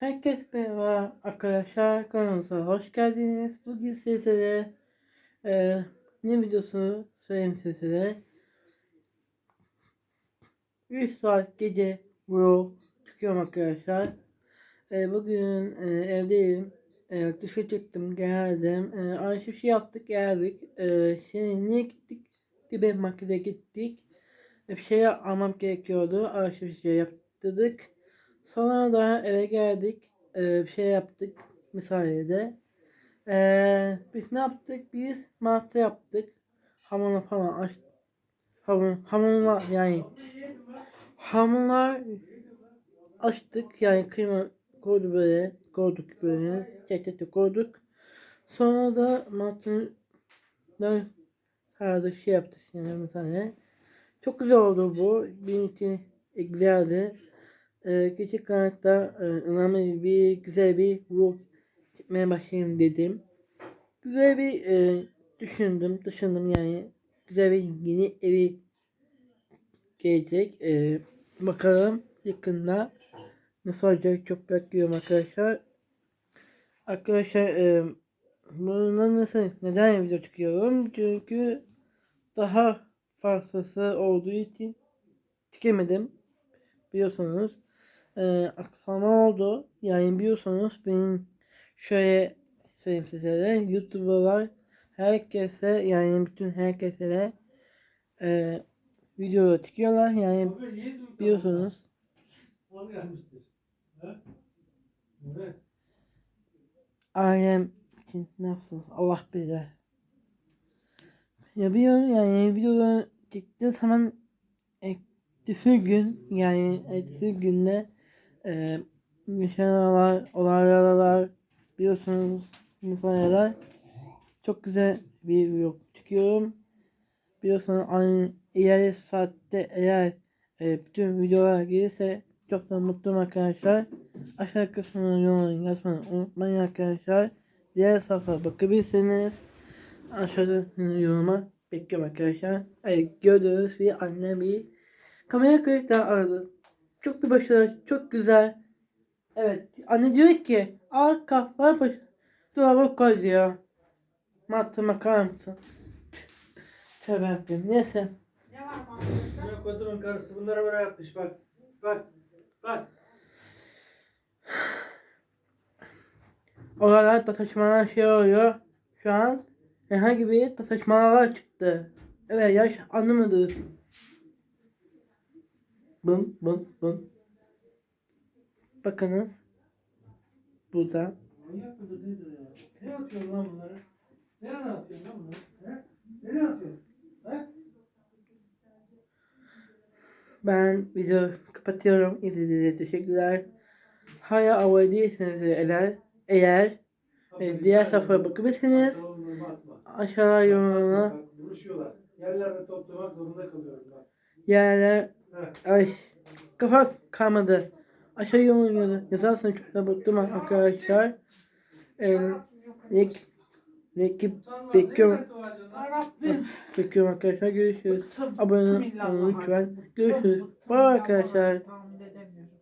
Herkes merhaba arkadaşlar kanalımıza hoş geldiniz. Bugün sizlere e, ne videosunu söyleyeyim sizlere. 3 saat gece vlog çıkıyorum arkadaşlar. E, bugün e, evdeyim. E, dışarı çıktım geldim. E, şey yaptık geldik. E, şimdi niye gittik? Benim markete gittik. E, bir şey almam gerekiyordu. Şey yaptırdık. Sonra da eve geldik. Ee, bir şey yaptık. Misalede. Ee, biz ne yaptık? Biz mantı yaptık. Hamurla falan aç. Hamur, hamurla yani hamurlar açtık. Yani kıyma koyduk böyle. Koyduk böyle. Tek tek koyduk. Sonra da mantının herhalde şey yaptık. Yani mesela. Çok güzel oldu bu. Benim için güzeldi e, küçük kanalda e, önemli bir güzel bir vlog çekmeye başlayayım dedim. Güzel bir e, düşündüm, düşündüm yani güzel bir yeni evi gelecek. E, bakalım yakında nasıl olacak çok bekliyorum arkadaşlar. Arkadaşlar e, bundan nasıl neden video çıkıyorum? Çünkü daha fazlası olduğu için çıkamadım biliyorsunuz e, aksama oldu. Yani biliyorsunuz benim şöyle söyleyeyim size YouTuber'lar herkese yani bütün herkese e, video çıkıyorlar. Yani biliyorsunuz. Ailem için nasıl Allah bilir. Ya biliyorum yani videoları çıktığı zaman ertesi gün yani ertesi günde e, nişanalar, olaylar biliyorsunuz mesela çok güzel bir vlog çıkıyorum. Biliyorsunuz aynı ileri saatte eğer e, bütün videolar gelirse çok da mutluyum arkadaşlar. Aşağı kısmına yorum yazmayı unutmayın arkadaşlar. Diğer sayfaya bakabilirsiniz. Aşağıda yoruma bekliyorum arkadaşlar. Evet gördüğünüz bir anne bir kamera kayıtları aradı. Çok bir başarılı, çok güzel. Evet. Anne diyor ki al kahve baş dolaba koy diyor. Matı bakar mısın? Tövbe yapayım. Neyse. Ne var mantıkta? Ya kodumun karısı bunlara böyle yapmış bak. Bak. Bak. Oralar taşımalar şey oluyor. Şu an herhangi bir taşımalar çıktı. Evet yaş anlamadınız. Bım bım bım. Bakınız. Burada. Manyak mıdır nedir ya? Ne atıyorsun lan bunları? Nereye atıyorsun lan bunları? He? Nereye atıyorsun? He? Ben video kapatıyorum. İzlediğiniz için teşekkürler. Hala abone değilseniz eğer, eğer e, diğer sayfaya bakabilirsiniz. Aşağıya yorumlara Bak, Vuruşuyorlar. Yerlerde toplamak zorunda kalıyorum bak. Yerler ay kafa kalmadı. Aşağı yorum yazarsanız çok da mutlu arkadaşlar. Ee, linki bekliyorum. Bekliyorum arkadaşlar. Görüşürüz. Abone olun lütfen. Görüşürüz. Bye arkadaşlar.